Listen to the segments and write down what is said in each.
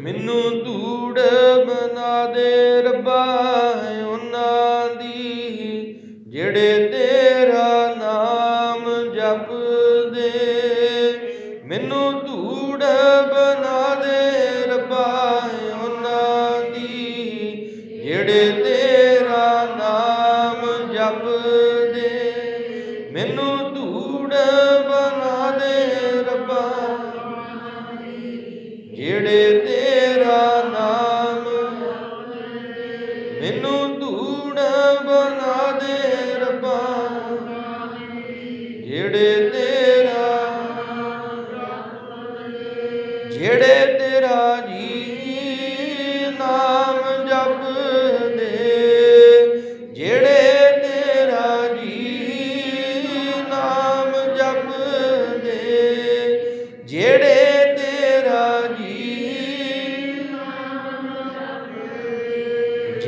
ਮੈਨੂੰ ਧੂੜ ਬਣਾ ਦੇ ਰੱਬਾ, ਉਹਨਾਂ ਦੀ, ਜਿਹੜੇ ਤੇਰਾ ਨਾਮ ਜਪਦੇ। ਮੈਨੂੰ ਧੂੜ ਬਣਾ ਦੇ ਰੱਬਾ, ਉਹਨਾਂ ਦੀ, ਜਿਹੜੇ ਤੇਰਾ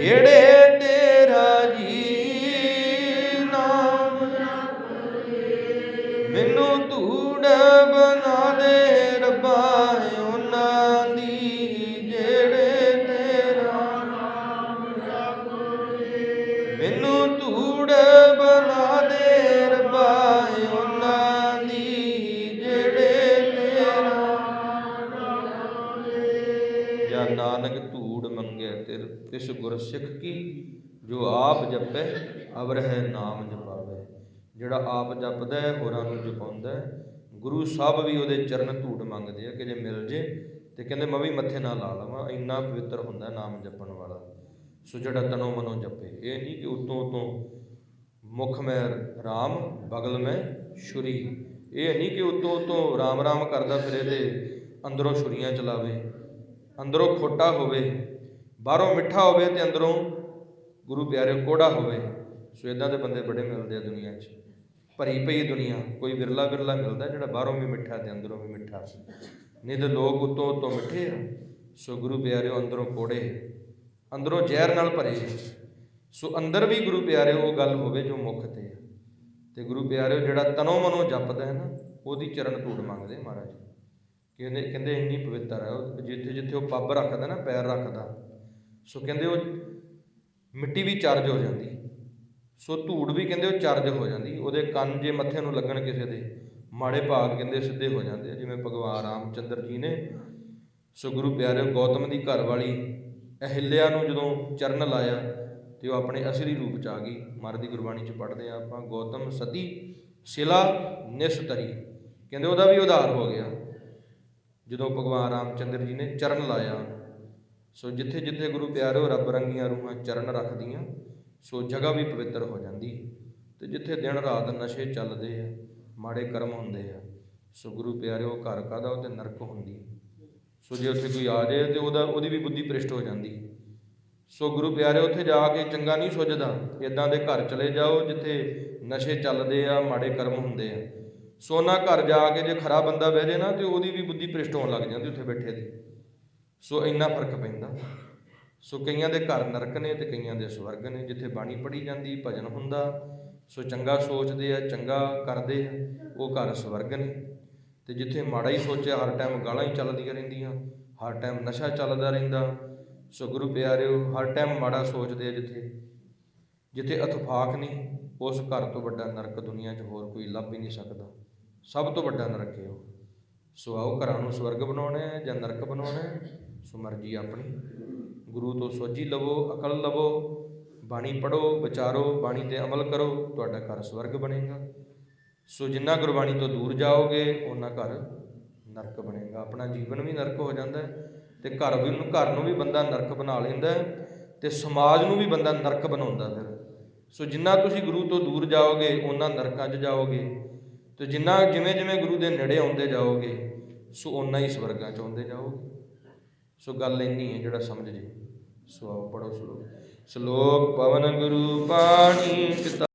ਜਿਹੜੇ ਜਾਂ ਨਾਨਕ ਧੂੜ ਮੰਗੇ ਤਿਰ, ਤਿਸ ਗੁਰ ਸਿੱਖ ਕੀ? ਜੋ ਆਪ ਜਪੈ ਅਵਰ ਹੈ ਨਾਮ ਜਪਾਵੇ। ਜਿਹੜਾ ਆਪ ਜਪਦਾ ਹੈ, ਹੋਰਾਂ ਨੂੰ ਜਪਾਉਂਦਾ ਹੈ। ਗੁਰੂ ਸਾਹਿਬ ਵੀ ਉਹਦੇ ਚਰਨ ਧੂੜ ਮੰਗਦੇ ਆ ਕਿ ਜੇ ਮਿਲ ਜੇ ਤੇ ਕਹਿੰਦੇ ਮੈਂ ਵੀ ਮੱਥੇ ਨਾਲ ਲਾ ਲਵਾਂ, ਇੰਨਾ ਪਵਿੱਤਰ ਹੁੰਦਾ ਨਾਮ ਜਪਣ ਵਾਲਾ। ਸੋ ਜਿਹੜਾ ਤਨੋਂ ਮਨੋਂ ਜਪੇ, ਇਹ ਨਹੀਂ ਕਿ ਉਤੋਂ ਉਤੋਂ ਮੁਖ ਮੈਂ RAM ਬਗਲ ਮੈਂ ਛੁਰੀ। ਇਹ ਨਹੀਂ ਕਿ ਉਤੋਂ ਉਤੋਂ RAM RAM ਕਰਦਾ ਫਿਰੇ ਤੇ ਅੰਦਰੋਂ ਛੁਰੀਆਂ ਚਲਾਵੇ। ਅੰਦਰੋਂ ਖੋਟਾ ਹੋਵੇ, ਬਾਹਰੋਂ ਮਿੱਠਾ ਹੋਵੇ ਤੇ ਅੰਦਰੋਂ ਗੁਰੂ ਪਿਆਰੇ ਕੋੜਾ ਹੋਵੇ। ਸੋ ਇਦਾਂ ਦੇ ਬੰਦੇ ਬੜੇ ਮਿਲਦੇ ਆ ਦੁਨੀਆ 'ਚ। ਭਰੀ ਪਈ ਦੁਨੀਆ, ਕੋਈ ਵਿਰਲਾ ਵਿਰਲਾ ਮਿਲਦਾ ਜਿਹੜਾ ਬਾਹਰੋਂ ਵੀ ਮਿੱਠਾ ਤੇ ਅੰਦਰੋਂ ਵੀ ਮਿੱਠਾ ਨਹੀਂ ਤੇ ਲੋਕ ਉਤੋਂ ਉਤੋਂ ਮਿੱਠੇ ਆ। ਸੋ ਗੁਰੂ ਪਿਆਰਿਓ, ਅੰਦਰੋਂ ਕੋੜੇ ਅੰਦਰੋਂ ਜ਼ਹਿਰ ਨਾਲ ਭਰੇ ਸੋ ਅੰਦਰ ਵੀ ਗੁਰੂ ਪਿਆਰੇ ਉਹ ਗੱਲ ਹੋਵੇ ਜੋ ਮੁੱਖ ਤੇ ਆ। ਤੇ ਗੁਰੂ ਪਿਆਰਿਓ, ਜਿਹੜਾ ਤਨੋਂ ਮਨੋਂ ਜਪਦਾ ਹੈ ਨਾ, ਉਹਦੀ ਚਰਨ ਧੂੜ ਮੰਗਦੇ ਮਹਾਰਾਜ। ਕਹਿੰਦੇ ਕਹਿੰਦੇ ਇੰਨੀ ਪਵਿੱਤਰ ਹੈ, ਉਹ ਜਿੱਥੇ ਜਿੱਥੇ ਉਹ ਪੱਬ ਰੱਖਦਾ ਨਾ, ਪੈਰ ਰੱਖਦਾ, ਸੋ ਕਹਿੰਦੇ ਉਹ ਮਿੱਟੀ ਵੀ ਚਾਰਜ ਹੋ ਜਾਂਦੀ, ਸੋ ਧੂੜ ਵੀ ਕਹਿੰਦੇ ਉਹ ਚਾਰਜ ਹੋ ਜਾਂਦੀ, ਉਹਦੇ ਕੰਨ ਜੇ ਮੱਥੇ ਨੂੰ ਲੱਗਣ ਕਿਸੇ ਦੇ, ਮਾੜੇ ਭਾਗ ਕਹਿੰਦੇ ਸਿੱਧੇ ਹੋ ਜਾਂਦੇ ਆ, ਜਿਵੇਂ ਭਗਵਾਨ ਰਾਮਚੰਦਰ ਜੀ ਨੇ, ਸੋ ਗੁਰੂ ਪਿਆਰੇ ਗੌਤਮ ਦੀ ਘਰ ਵਾਲੀ ਅਹਿਲਿਆ ਨੂੰ ਜਦੋਂ ਚਰਨ ਲਾਇਆ ਤੇ ਉਹ ਆਪਣੇ ਅਸਲੀ ਰੂਪ ਚ ਆ ਗਈ ਮਹਾਰਾਜ ਦੀ ਗੁਰਬਾਣੀ ਚ ਪੜ੍ਹਦੇ ਆ ਆਪਾਂ, ਗੌਤਮ ਸਤੀ ਸ਼ਿਲਾ ਨਿਸਤਰੀ, ਕਹਿੰਦੇ ਉਹਦਾ ਵੀ ਉਧਾਰ ਹੋ ਗਿਆ। ਜਦੋਂ ਭਗਵਾਨ ਰਾਮਚੰਦਰ ਜੀ ਨੇ ਚਰਨ ਲਾਇਆ, ਸੋ ਜਿੱਥੇ ਜਿੱਥੇ ਗੁਰੂ ਪਿਆਰਿਓ ਰੱਬ ਰੰਗੀਆਂ ਰੂਹਾਂ ਚਰਨ ਰੱਖਦੀਆਂ, ਸੋ ਜਗ੍ਹਾ ਵੀ ਪਵਿੱਤਰ ਹੋ ਜਾਂਦੀ ਤੇ ਜਿੱਥੇ ਦਿਨ ਰਾਤ ਨਸ਼ੇ ਚੱਲਦੇ ਆ, ਮਾੜੇ ਕਰਮ ਹੁੰਦੇ ਆ, ਸੋ ਗੁਰੂ ਪਿਆਰਿਓ ਘਰ ਕਾਦਾ ਉਹ ਤੇ ਨਰਕ ਹੁੰਦੀ ਸੋ ਜੇ ਉੱਥੇ ਕੋਈ ਆ ਜਾਏ ਤੇ ਉਹਦਾ ਉਹਦੀ ਵੀ ਬੁੱਧੀ ਭ੍ਰਿਸ਼ਟ ਹੋ ਜਾਂਦੀ ਸੋ ਗੁਰੂ ਪਿਆਰੇ ਉੱਥੇ ਜਾ ਕੇ ਚੰਗਾ ਨਹੀਂ ਸੋਚਦਾ ਇਦਾਂ ਦੇ ਘਰ ਚਲੇ ਜਾਓ ਜਿੱਥੇ ਨਸ਼ੇ ਚੱਲਦੇ ਆ, ਮਾੜੇ ਕਰਮ ਹੁੰਦੇ ਆ। ਸੋ ਉਹਨਾਂ ਘਰ ਜਾ ਕੇ ਜੇ ਖਰਾ ਬੰਦਾ ਬਹਿ ਜੇ ਨਾ ਤੇ ਉਹਦੀ ਵੀ ਬੁੱਧੀ ਭ੍ਰਿਸ਼ਟ ਹੋਣ ਲੱਗ ਜਾਂਦੀ ਉੱਥੇ ਬੈਠੇ ਦੀ। ਸੋ ਇੰਨਾ ਫ਼ਰਕ ਪੈਂਦਾ। ਸੋ ਕਈਆਂ ਦੇ ਘਰ ਨਰਕ ਨੇ ਤੇ ਕਈਆਂ ਦੇ ਸਵਰਗ ਨੇ। ਜਿੱਥੇ ਬਾਣੀ ਪੜ੍ਹੀ ਜਾਂਦੀ, ਭਜਨ ਹੁੰਦਾ, ਸੋ ਚੰਗਾ ਸੋਚਦੇ ਆ, ਚੰਗਾ ਕਰਦੇ ਆ, ਉਹ ਘਰ ਸਵਰਗ ਨੇ। ਤੇ ਜਿੱਥੇ ਮਾੜਾ ਹੀ ਸੋਚਿਆ, ਹਰ ਟਾਈਮ ਗਾਲਾਂ ਹੀ ਚੱਲਦੀਆਂ ਰਹਿੰਦੀਆਂ, ਹਰ ਟਾਈਮ ਨਸ਼ਾ ਚੱਲਦਾ ਰਹਿੰਦਾ। ਸੋ ਗੁਰੂ ਪਿਆਰਿਓ, ਹਰ ਟਾਈਮ ਮਾੜਾ ਸੋਚਦੇ ਆ ਜਿੱਥੇ। ਜਿੱਥੇ ਅਤਫਾਕ ਨਹੀਂ ਉਸ ਘਰ ਤੋਂ ਵੱਡਾ ਨਰਕ ਦੁਨੀਆ 'ਚ ਹੋਰ ਕੋਈ ਲੱਭ ਹੀ ਨਹੀਂ ਸਕਦਾ। ਸਭ ਤੋਂ ਵੱਡਾ ਨਰਕ ਹੈ ਉਹ ਸੋ ਆਓ ਘਰਾਂ ਨੂੰ ਸਵਰਗ ਬਣਾਉਣਾ ਹੈ ਜਾਂ ਨਰਕ ਬਣਾਉਣਾ? ਹੈ ਸੋ ਮਰਜ਼ੀ ਆਪਣੀ। ਗੁਰੂ ਤੋਂ ਸੋਝੀ ਲਵੋ, ਅਕਲ ਲਵੋ, ਬਾਣੀ ਪੜੋ ਵਿਚਾਰੋ, ਬਾਣੀ ਤੇ ਅਮਲ ਕਰੋ, ਤੁਹਾਡਾ ਘਰ ਸਵਰਗ ਬਣੇਗਾ। ਸੋ ਜਿੰਨਾ ਗੁਰਬਾਣੀ ਤੋਂ ਦੂਰ ਜਾਓਗੇ ਉਹਨਾਂ ਘਰ ਨਰਕ ਬਣੇਗਾ। ਆਪਣਾ ਜੀਵਨ ਵੀ ਨਰਕ ਹੋ ਜਾਂਦਾ ਹੈ ਤੇ ਘਰ ਵੀ ਨੂੰ ਘਰ ਨੂੰ ਵੀ ਬੰਦਾ ਨਰਕ ਬਣਾ ਲੈਂਦਾ ਹੈ ਤੇ ਸਮਾਜ ਨੂੰ ਵੀ ਬੰਦਾ ਨਰਕ ਬਣਾਉਂਦਾ ਫਿਰ ਸੋ ਜਿੰਨਾ ਤੁਸੀਂ ਗੁਰੂ ਤੋਂ ਦੂਰ ਜਾਓਗੇ ਉਹਨਾਂ ਨਰਕਾਂ 'ਚ ਜਾਓਗੇ। ਤੇ ਜਿੰਨਾ ਜਿਵੇਂ ਜਿਵੇਂ ਗੁਰੂ ਦੇ ਨੇੜੇ ਆਉਂਦੇ ਜਾਓਗੇ, ਸੋ ਓਨਾ ਹੀ ਸਵਰਗਾਂ 'ਚ ਆਉਂਦੇ ਜਾਓਗੇ। ਸੋ ਗੱਲ ਇੰਨੀ ਹੈ ਜਿਹੜਾ ਸਮਝ ਜੇ। ਸੋ ਆਓ ਪੜੋ ਸ਼ਲੋਕ ਸ਼ਲੋਕ ਪਵਨ ਗੁਰੂ ਪਾਣੀ ਪਿਤਾ